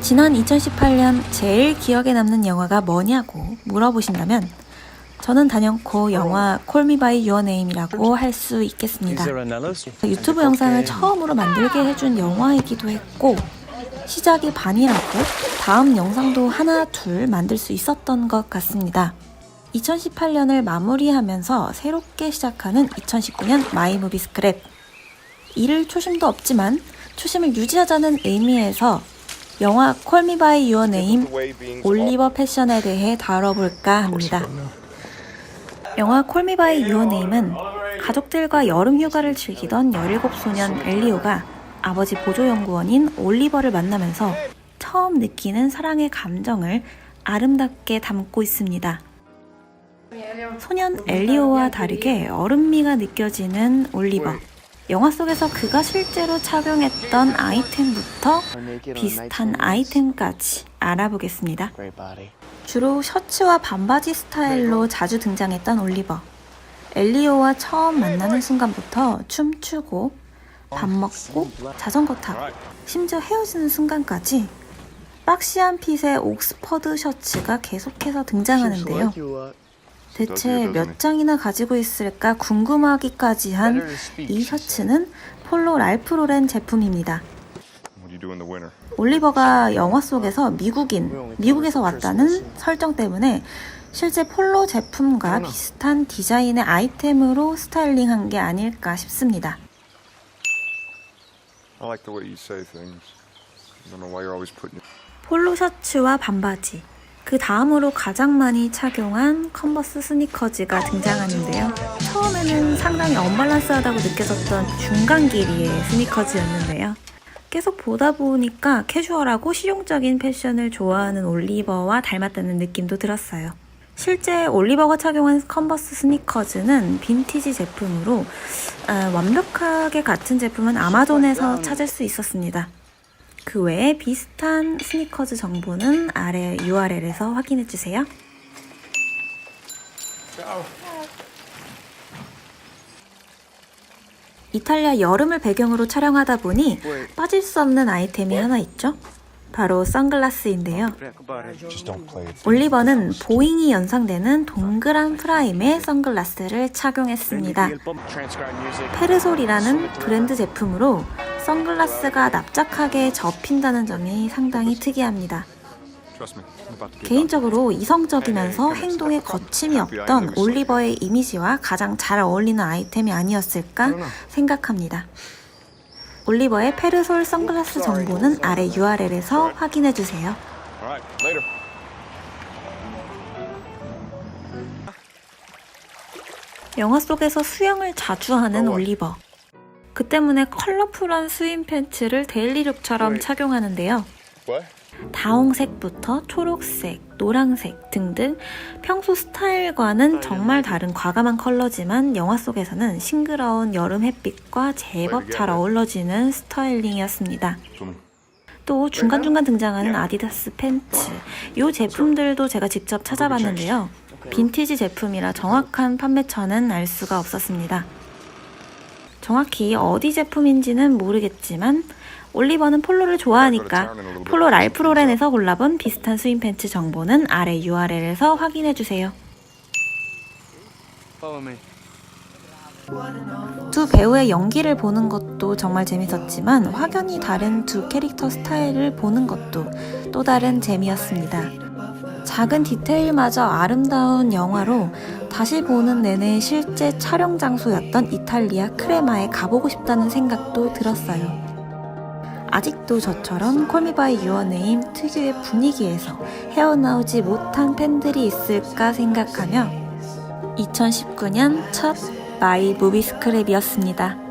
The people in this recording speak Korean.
지난 2018년 제일 기억에 남는 영화가 뭐냐고 물어보신다면 저는 단연코 영화 콜미 바이 유어 네임이라고 할 수 있겠습니다. 유튜브 영상을 처음으로 만들게 해준 영화이기도 했고 시작이 반이라고 다음 영상도 하나 둘 만들 수 있었던 것 같습니다. 2018년을 마무리하면서 새롭게 시작하는 2019년 마이 무비 스크랩 잃을 초심도 없지만 초심을 유지하자는 의미에서 영화 콜미 바이 유어 네임 올리버 패션에 대해 다뤄볼까 합니다. 영화 콜미 바이 유어 네임은 가족들과 여름 휴가를 즐기던 17소년 엘리오가 아버지 보조연구원인 올리버를 만나면서 처음 느끼는 사랑의 감정을 아름답게 담고 있습니다. 소년 엘리오와 다르게 얼음미가 느껴지는 올리버. 영화 속에서 그가 실제로 착용했던 아이템부터 비슷한 아이템까지 알아보겠습니다. 주로 셔츠와 반바지 스타일로 자주 등장했던 올리버. 엘리오와 처음 만나는 순간부터 춤추고 밥 먹고 자전거 타고 심지어 헤어지는 순간까지 박시한 핏의 옥스퍼드 셔츠가 계속해서 등장하는데요. 대체 몇 장이나 가지고 있을까 궁금하기까지 한 이 셔츠는 폴로 랄프 로렌 제품입니다. What do you do in the winter? 올리버가 영화 속에서 미국인, 미국에서 왔다는 설정 때문에 실제 폴로 제품과 비슷한 디자인의 아이템으로 스타일링한 게 아닐까 싶습니다. I like the way you say things. I don't know why you're always putting. 폴로 셔츠와 반바지. 그 다음으로 가장 많이 착용한 컨버스 스니커즈가 등장하는데요. 처음에는 상당히 언밸런스하다고 느껴졌던 중간 길이의 스니커즈였는데요. 계속 보다 보니까 캐주얼하고 실용적인 패션을 좋아하는 올리버와 닮았다는 느낌도 들었어요. 실제 올리버가 착용한 컨버스 스니커즈는 빈티지 제품으로 아, 완벽하게 같은 제품은 아마존에서 찾을 수 있었습니다. 그 외에 비슷한 스니커즈 정보는 아래 URL에서 확인해 주세요. 이탈리아 여름을 배경으로 촬영하다 보니 빠질 수 없는 아이템이 하나 있죠. 바로 선글라스인데요. 올리버는 보잉이 연상되는 동그란 프라임의 선글라스를 착용했습니다. 페르솔이라는 브랜드 제품으로 선글라스가 납작하게 접힌다는 점이 상당히 특이합니다. 개인적으로 이성적이면서 행동에 거침이 없던 올리버의 이미지와 가장 잘 어울리는 아이템이 아니었을까 생각합니다. 올리버의 페르솔 선글라스 정보는 아래 URL에서 확인해 주세요. 영화 속에서 수영을 자주 하는 올리버. 그 때문에 컬러풀한 스윈 팬츠를 데일리 룩처럼 착용하는데요. What? 다홍색부터 초록색, 노랑색 등등 평소 스타일과는 정말 다른 과감한 컬러지만 영화 속에서는 싱그러운 여름 햇빛과 제법 잘 어우러지는 스타일링이었습니다. 좀또 중간중간 등장하는 아디다스 팬츠. 이 제품들도 제가 직접 찾아봤는데요. 빈티지 제품이라 정확한 판매처는 알 수가 없었습니다. 정확히 어디 제품인지는 모르겠지만 올리버는 폴로를 좋아하니까 폴로 랄프 로렌에서 골라본 비슷한 스윈 팬츠 정보는 아래 URL에서 확인해 주세요. 두 배우의 연기를 보는 것도 정말 재밌었지만 확연히 다른 두 캐릭터 스타일을 보는 것도 또 다른 재미였습니다. 작은 디테일마저 아름다운 영화로 다시 보는 내내 실제 촬영 장소였던 이탈리아 크레마에 가보고 싶다는 생각도 들었어요. 아직도 저처럼 콜미바이 유어네임 특유의 분위기에서 헤어나오지 못한 팬들이 있을까 생각하며 2019년 첫 마이 무비 스크랩이었습니다.